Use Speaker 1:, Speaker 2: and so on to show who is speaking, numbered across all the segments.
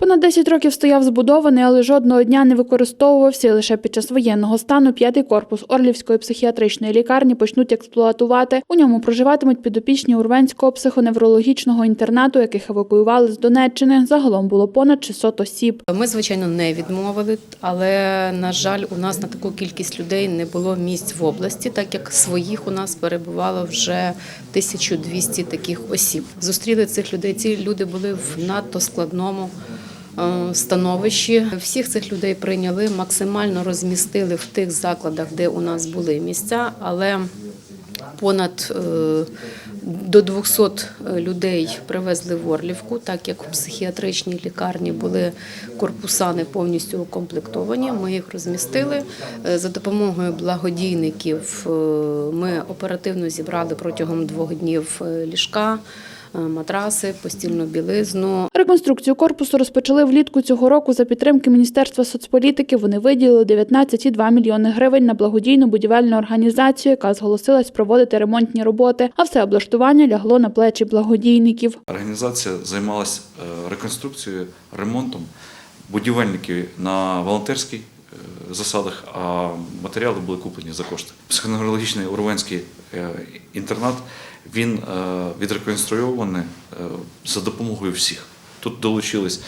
Speaker 1: Понад 10 років стояв збудований, але жодного дня не використовувався. Лише під час воєнного стану п'ятий корпус Орлівської психіатричної лікарні почнуть експлуатувати. У ньому проживатимуть підопічні Урвенського психоневрологічного інтернату, яких евакуювали з Донеччини. Загалом було понад 600 осіб.
Speaker 2: Ми, звичайно, не відмовили, але на жаль, у нас на таку кількість людей не було місць в області, так як своїх у нас перебувало вже 1200 таких осіб. Зустріли цих людей. Ці люди були в надто складному. Е, Становищі всіх цих людей прийняли, максимально розмістили в тих закладах, де у нас були місця, але понад е, до 200 людей привезли в Орлівку, так як в психіатричній лікарні були корпуса не повністю укомплектовані. Ми їх розмістили Е, за допомогою благодійників. е, Ми оперативно зібрали протягом двох днів е, ліжка, е, матраси, постільну білизну.
Speaker 1: Реконструкцію корпусу розпочали влітку цього року за підтримки Міністерства соцполітики. Вони виділили 19,2 мільйони гривень на благодійну будівельну організацію, яка зголосилась проводити ремонтні роботи. А все облаштування лягло на плечі благодійників.
Speaker 3: Організація займалась е, реконструкцією, ремонтом. Будівельники на волонтерських е, засадах, а матеріали були куплені за кошти. Психоневрологічний урвенський е, інтернат він е, відреконструйований е, за допомогою всіх. Тут долучились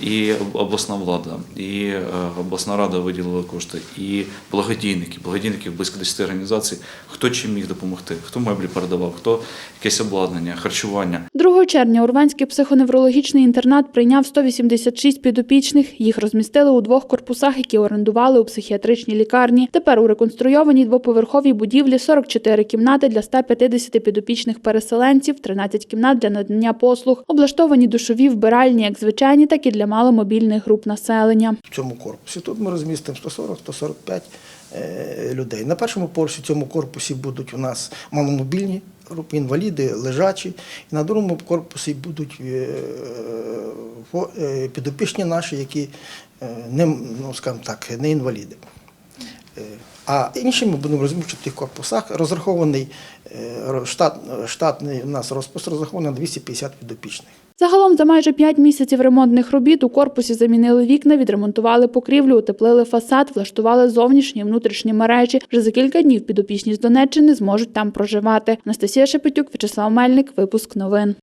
Speaker 3: і обласна влада, і е, обласна рада виділила кошти, і благодійники, благодійників близько 10 організацій. Хто чим міг допомогти, хто меблі передавав, хто якесь обладнання, харчування.
Speaker 1: 2 червня Урванський психоневрологічний інтернат прийняв 186 підопічних. Їх розмістили у двох корпусах, які орендували у психіатричній лікарні. Тепер у реконструйованій двоповерховій будівлі 44 кімнати для 150 підопічних переселенців, 13 кімнат для надання послуг, облаштовані душові вбиральні як звичайні, так і для маломобільних груп населення.
Speaker 4: в цьому корпусі. Тут ми розмістимо 140-145 е, людей. На першому поверсі в цьому корпусі будуть у нас маломобільні групи, інваліди, лежачі. І на другому корпусі будуть е, е, підопічні наші, які не, ну, скажімо так, не інваліди. А інші ми будемо розміщувати в тих корпусах. Розрахований е, штат, штатний у нас розпис розрахований на 250 підопічних.
Speaker 1: Загалом за майже 5 місяців ремонтних робіт у корпусі замінили вікна, відремонтували покрівлю, утеплили фасад, влаштували зовнішні і внутрішні мережі. Вже за кілька днів підопічні з Донеччини зможуть там проживати. Анастасія Шепетюк, Вячеслав Мельник, випуск новин.